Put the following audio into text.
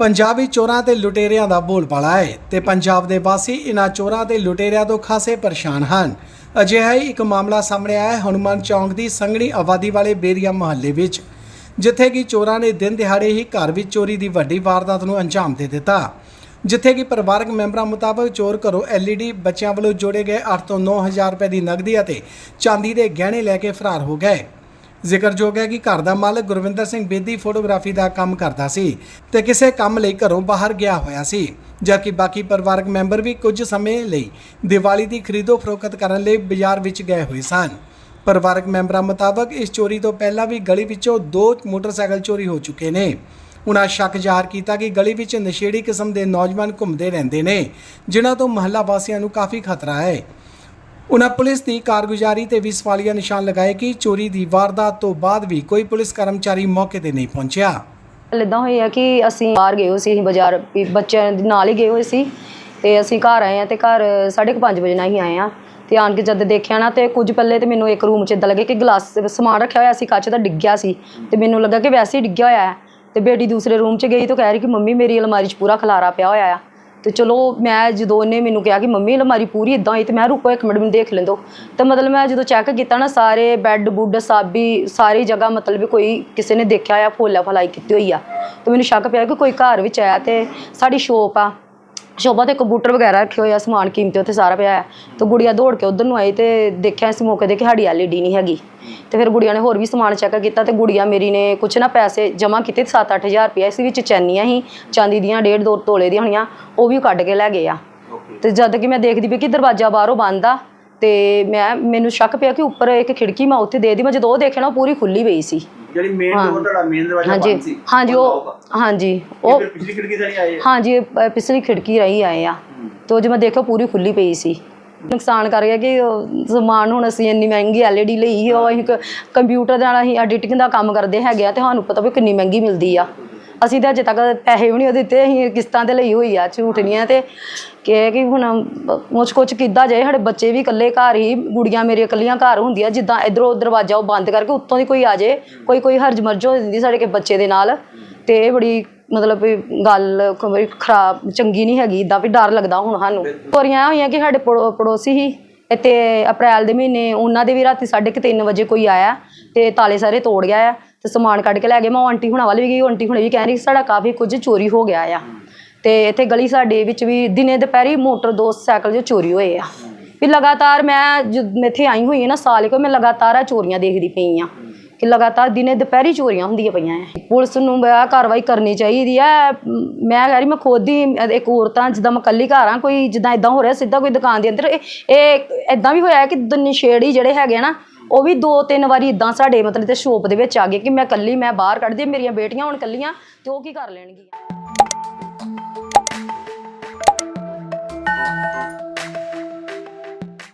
ਪੰਜਾਬ ਵਿੱਚ ਚੋਰਾਂ ਤੇ ਲੁਟੇਰਿਆਂ ਦਾ ਬੋਲਬਾਲਾ ਹੈ ਤੇ ਪੰਜਾਬ ਦੇ ਵਾਸੀ ਇਨ੍ਹਾਂ ਚੋਰਾਂ ਤੇ ਲੁਟੇਰਿਆਂ ਤੋਂ ਖਾਸੇ ਪਰੇਸ਼ਾਨ ਹਨ। ਅਜਿਹਾ ਹੀ ਇੱਕ ਮਾਮਲਾ ਸਾਹਮਣੇ ਆਇਆ ਹੈ ਹਨੂਮਾਨ ਚੌਂਕ ਦੀ ਸੰਘਣੀ ਆਬਾਦੀ ਵਾਲੇ ਬੇਰੀਆ ਮੁਹੱਲੇ ਵਿੱਚ, ਜਿੱਥੇ ਕਿ ਚੋਰਾਂ ਨੇ ਦਿਨ ਦਿਹਾੜੇ ਹੀ ਘਰ ਵਿੱਚ ਚੋਰੀ ਦੀ ਵੱਡੀ ਵਾਰਦਾਤ ਨੂੰ ਅੰਜਾਮ ਦੇ ਦਿੱਤਾ। ਜਿੱਥੇ ਕਿ ਪਰਿਵਾਰਕ ਮੈਂਬਰਾਂ ਮੁਤਾਬਕ ਚੋਰ ਘਰੋਂ LED ਬੱਚਿਆਂ ਵੱਲੋਂ ਜੋੜੇ ਗਏ 8 ਤੋਂ 9000 ਰੁਪਏ ਦੀ ਨਕਦੀ ਅਤੇ ਚਾਂਦੀ ਦੇ ਗਹਿਣੇ ਲੈ ਕੇ ਫਰਾਰ ਹੋ ਗਏ। ਜ਼ਿਕਰਯੋਗ ਹੈ ਕਿ ਘਰ ਦਾ ਮਾਲਕ ਗੁਰਵਿੰਦਰ ਸਿੰਘ ਬੇਦੀ ਫੋਟੋਗ੍ਰਾਫੀ ਦਾ ਕੰਮ ਕਰਦਾ ਸੀ ਤੇ ਕਿਸੇ ਕੰਮ ਲਈ ਘਰੋਂ ਬਾਹਰ ਗਿਆ ਹੋਇਆ ਸੀ, ਜਦਕਿ ਬਾਕੀ ਪਰਿਵਾਰਕ ਮੈਂਬਰ ਵੀ ਕੁਝ ਸਮੇਂ ਲਈ ਦੀਵਾਲੀ ਦੀ ਖਰੀਦੋ ਫਰੋਖਤ ਕਰਨ ਲਈ ਬਾਜ਼ਾਰ ਵਿੱਚ ਗਏ ਹੋਏ ਸਨ। ਪਰਿਵਾਰਕ ਮੈਂਬਰਾਂ ਮੁਤਾਬਕ ਇਸ ਚੋਰੀ ਤੋਂ ਪਹਿਲਾਂ ਵੀ ਗਲੀ ਵਿੱਚੋਂ ਦੋ ਮੋਟਰਸਾਈਕਲ ਚੋਰੀ ਹੋ ਚੁੱਕੇ ਨੇ। ਉਨ੍ਹਾਂ ਸ਼ੱਕ ਜ਼ਾਹਰ ਕੀਤਾ ਕਿ ਗਲੀ ਵਿੱਚ ਨਸ਼ੇੜੀ ਕਿਸਮ ਦੇ ਨੌਜਵਾਨ ਘੁੰਮਦੇ ਰਹਿੰਦੇ ਨੇ, ਜਿਨ੍ਹਾਂ ਤੋਂ ਮਹੱਲਾ ਵਾਸੀਆਂ ਨੂੰ ਕਾਫੀ ਖਤਰਾ ਹੈ। ਉਨ੍ਹਾਂ ਪੁਲਿਸ ਦੀ ਕਾਰਗੁਜ਼ਾਰੀ ਤੇ ਵੀ ਸਵਾਲੀਆ ਨਿਸ਼ਾਨ ਲਗਾਏ ਕਿ ਚੋਰੀ ਦੀ ਵਾਰਦਾਤ ਤੋਂ ਬਾਅਦ ਵੀ ਕੋਈ ਪੁਲਿਸ ਕਰਮਚਾਰੀ ਮੌਕੇ ਤੇ ਨਹੀਂ ਪਹੁੰਚਿਆ। ਗੱਲ ਇਦਾਂ ਹੋਈ ਆ ਕਿ ਅਸੀਂ ਬਾਹਰ ਗਏ ਹੋਏ ਸੀ, ਅਸੀਂ ਬਾਜ਼ਾਰ ਵੀ ਬੱਚਿਆਂ ਦੇ ਨਾਲ ਹੀ ਗਏ ਹੋਏ ਸੀ ਤੇ ਅਸੀਂ ਘਰ ਆਏ ਆ ਤੇ ਘਰ 5:30 ਵਜੇ ਨਾਲ ਹੀ ਆਏ ਆ ਤੇ ਆਣ ਕੇ ਜਦ ਦੇਖਿਆ ਨਾ ਤੇ ਕੁਝ ਪੱਲੇ ਤੇ ਮੈਨੂੰ ਇੱਕ ਰੂਮ 'ਚ ਇਦਾਂ ਲੱਗੇ ਕਿ ਗਲਾਸ, ਸਮਾਨ ਰੱਖਿਆ ਹੋਇਆ ਸੀ, ਕੱਚ ਦਾ ਡਿੱਗਿਆ ਸੀ ਤੇ ਮੈਨੂੰ ਲੱਗਾ ਕਿ ਵੈਸੇ ਹੀ ਡਿੱਗਿਆ ਹੋਇਆ ਹੈ ਤੇ ਬੇਟੀ ਦੂਸਰੇ ਰੂਮ 'ਚ ਗਈ ਤਾਂ ਕਹਿ ਰਹੀ ਕਿ ਮੰਮੀ ਮੇਰੀ ਅਲਮਾਰੀ 'ਚ ਪੂਰਾ ਖਲਾਰਾ ਪਿਆ ਹੋਇਆ ਆ। ਤੇ ਚਲੋ ਮੈਂ ਜਦੋਂ ਉਹਨੇ ਮੈਨੂੰ ਕਿਹਾ ਕਿ ਮੰਮੀ ਅਲਮਾਰੀ ਪੂਰੀ ਇਦਾਂ ਹੋਈ ਤੇ ਮੈਂ ਰੁਕੋ ਇੱਕ ਮਿੰਟ, ਮੈਨੂੰ ਦੇਖ ਲੈਂਦੋ। ਤੇ ਮਤਲਬ ਮੈਂ ਜਦੋਂ ਚੈੱਕ ਕੀਤਾ ਨਾ, ਸਾਰੇ ਬੈੱਡ ਬੁੱਡ ਸਾਬੀ, ਸਾਰੀ ਜਗ੍ਹਾ ਮਤਲਬ ਵੀ ਕੋਈ ਕਿਸੇ ਨੇ ਦੇਖਿਆ ਆ ਫੋਲਾ ਫਲਾਈ ਕੀਤੀ ਹੋਈ ਆ। ਤੇ ਮੈਨੂੰ ਸ਼ੱਕ ਪਿਆ ਕਿ ਕੋਈ ਘਰ ਵਿੱਚ ਆਇਆ ਤੇ ਸਾਡੀ ਸ਼ੋਪ ਆ। ਸ਼ੋਭਾ ਤੇ ਕੰਪਿਊਟਰ ਵਗੈਰਾ ਰੱਖੇ ਹੋਏ ਆ ਸਮਾਨ ਕੀਮਤੀ ਉੱਥੇ ਸਾਰਾ ਪਿਆ ਆ। ਤੇ ਗੁੜੀਆ ਦੌੜ ਕੇ ਉਧਰ ਨੂੰ ਆਈ ਤੇ ਦੇਖਿਆ ਇਸ ਮੌਕੇ ਤੇ ਕਿ ਸਾਡੀ ਐਲਈਡੀ ਨਹੀਂ ਹੈਗੀ। ਤੇ ਫਿਰ ਗੁੜੀਆ ਨੇ ਹੋਰ ਵੀ ਸਮਾਨ ਚੈੱਕ ਕੀਤਾ ਤੇ ਗੁੜੀਆ ਮੇਰੀ ਨੇ ਕੁਛ ਨਾ ਪੈਸੇ ਜਮ੍ਹਾਂ ਕੀਤੇ 7-8000 ਰੁਪਏ ਇਸ ਵਿੱਚ ਚੈਨੀਆਂ ਹੀ ਚਾਂਦੀ ਦੀਆਂ ਡੇਢ ਦੋ ਤੋਲੇ ਦੀਆਂ ਹੋਣੀਆਂ ਉਹ ਵੀ ਕੱਢ ਕੇ ਲੈ ਗਏ ਆ। ਤੇ ਜਦ ਕਿ ਮੈਂ ਦੇਖਦੀ ਪਈ ਕਿ ਦਰਵਾਜ਼ਾ ਬਾਹਰੋਂ ਬੰਦ ਆ ਤੇ ਮੈਂ ਮੈਨੂੰ ਸ਼ੱਕ ਪਿਆ ਕਿ ਉੱਪਰ ਇੱਕ ਖਿੜਕੀ ਮੈਂ ਉੱਥੇ ਦੇ ਦੀ ਮੈਂ ਜਦੋਂ ਉਹ ਦੇਖਿਆ ਨਾ ਉਹ ਪੂਰੀ ਖੁੱਲੀ ਪਈ ਸੀ। ਜਿਹੜੀ ਮੇਨ ਹਾਂ। ਡੋਰ ਤੁਹਾਡਾ ਮੇਨ ਦਰਵਾਜ਼ਾ ਹਾਂਜੀ। ਬੰਦ ਸੀ ਹਾਂਜੀ ਉਹ ਹਾਂਜੀ। ਉਹ ਪਿਛਲੀ ਖਿੜਕੀ ਤੋਂ ਨਹੀਂ ਆਏ? ਹਾਂਜੀ ਪਿਛਲੀ ਖਿੜਕੀ ਰਹੀ ਆਏ ਆ। ਤੇ ਉਹ ਜੇ ਮੈਂ ਦੇਖਿਆ ਪੂਰੀ ਖੁੱਲੀ ਪਈ ਸੀ। ਨੁਕਸਾਨ ਕਰ ਗਿਆ ਕਿ ਉਹ ਸਮਾਨ ਹੁਣ ਅਸੀਂ ਇੰਨੀ ਮਹਿੰਗੀ ਐਲਈਡੀ ਲਈ ਉਹ ਅਸੀਂ ਕ- ਕੰਪਿਊਟਰ ਦੇ ਨਾਲ ਅਸੀਂ ਐਡੀਟਿੰਗ ਦਾ ਕੰਮ ਕਰਦੇ ਹੈਗੇ ਆ ਤੇ ਸਾਨੂੰ ਪਤਾ ਵੀ ਕਿੰਨੀ ਮਹਿੰਗੀ ਮਿਲਦੀ ਆ। ਅਸੀਂ ਤਾਂ ਅਜੇ ਤੱਕ ਪੈਸੇ ਵੀ ਨਹੀਂ ਉਹ ਦਿੱਤੇ ਅਸੀਂ ਕਿਸ਼ਤਾਂ ਤੇ ਲਈ ਹੋਈ ਆ ਝੂਠ ਨਹੀਂ ਆ ਤੇ ਕਿ ਕਿ ਹੁਣ ਮੁਝ ਕੁਝ ਕਿੱਦਾਂ ਜਾਏ ਸਾਡੇ ਬੱਚੇ ਵੀ ਇਕੱਲੇ ਘਰ ਹੀ ਗੁੜੀਆਂ ਮੇਰੀਆਂ ਇਕੱਲੀਆਂ ਘਰ ਹੁੰਦੀਆਂ ਜਿੱਦਾਂ ਇਧਰੋਂ ਦਰਵਾਜ਼ਾ ਉਹ ਬੰਦ ਕਰਕੇ ਉੱਤੋਂ ਦੀ ਕੋਈ ਆ ਜਾਏ ਕੋਈ ਕੋਈ ਹਰਜ ਮਰਜ ਹੋ ਜਾਂਦੀ ਸਾਡੇ ਕੇ ਬੱਚੇ ਦੇ ਨਾਲ। ਤੇ ਇਹ ਬੜੀ ਮਤਲਬ ਵੀ ਗੱਲ ਬੜੀ ਖਰਾਬ ਚੰਗੀ ਨਹੀਂ ਹੈਗੀ ਇਦਾਂ ਵੀ ਡਰ ਲੱਗਦਾ ਹੁਣ ਸਾਨੂੰ। ਚੋਰੀਆਂ ਹੋਈਆਂ ਕਿ ਸਾਡੇ ਪੜੋ- ਪੜੋਸੀ ਹੀ ਇੱਥੇ ਅਪ੍ਰੈਲ ਦੇ ਮਹੀਨੇ ਉਹਨਾਂ ਦੇ ਵੀ ਰਾਤੀ 3:30 ਵਜੇ ਕੋਈ ਆਇਆ ਤੇ ਤਾਲੇ ਸਾਰੇ ਤੋੜ ਗਿਆ ਆ ਤੇ ਸਮਾਨ ਕੱਢ ਕੇ ਲੈ ਗਏ। ਮੈਂ ਉਹ ਆਂਟੀ ਹੁਣਾਂ ਵੱਲ ਵੀ ਗਈ ਉਹ ਆਂਟੀ ਹੁਣੇ ਵੀ ਕਹਿ ਰਹੀ ਸੀ ਸਾਡਾ ਕਾਫੀ ਕੁਝ ਚੋਰੀ ਹੋ ਗਿਆ ਆ। ਤੇ ਇੱਥੇ ਗਲੀ ਸਾਡੇ ਵਿੱਚ ਵੀ ਦਿਨੇ ਦੁਪਹਿਰੀ ਮੋਟਰ ਦੋ ਸਾਈਕਲ ਜੋ ਚੋਰੀ ਹੋਏ ਆ। ਵੀ ਲਗਾਤਾਰ ਮੈਂ ਜਦ ਇੱਥੇ ਆਈ ਹੋਈ ਹਾਂ ਨਾ ਸਾਲ ਕੋ ਮੈਂ ਲਗਾਤਾਰ ਆ ਚੋਰੀਆਂ ਦੇਖਦੀ ਪਈ ਆ ਕਿ ਲਗਾਤਾਰ ਦਿਨੇ ਦੁਪਹਿਰੀ ਚੋਰੀਆਂ ਹੁੰਦੀਆਂ ਪਈਆਂ ਐ ਪੁਲਿਸ ਨੂੰ ਬਾ ਕਾਰਵਾਈ ਕਰਨੀ ਚਾਹੀਦੀ ਐ ਮੈਂ ਕਹਿ ਰਹੀ ਮੈਂ ਖੁਦ ਹੀ ਇੱਕ ਔਰਤਾਂ ਜਿੱਦਾਂ ਮੈਂ ਕੱਲੀ ਘਰ ਆ, ਕੋਈ ਜਿੱਦਾਂ ਇਦਾਂ ਹੋ ਰਿਹਾ ਸਿੱਧਾ ਕੋਈ ਦੁਕਾਨ ਦੇ ਅੰਦਰ। ਇਹ ਇਹ ਇਦਾਂ ਵੀ ਹੋਇਆ ਕਿ ਨਸ਼ੇੜੀ ਜਿਹੜੇ ਹੈਗੇ ਆ ਨਾ, ਉਹ ਵੀ ਦੋ ਤਿੰਨ ਵਾਰੀ ਇਦਾਂ ਸਾਡੇ ਮਤਲਬ ਤੇ ਸ਼ੋਪ ਦੇ ਵਿੱਚ ਆ ਗਏ ਕਿ ਮੈਂ ਕੱਲੀ ਮੈਂ ਬਾਹਰ ਕੱਢਦੀ ਮੇਰੀਆਂ ਬੇਟੀਆਂ ਹੁਣ ਕੱਲੀਆਂ ਤੇ ਉਹ ਕੀ ਕਰ ਲੈਣਗੀਆਂ।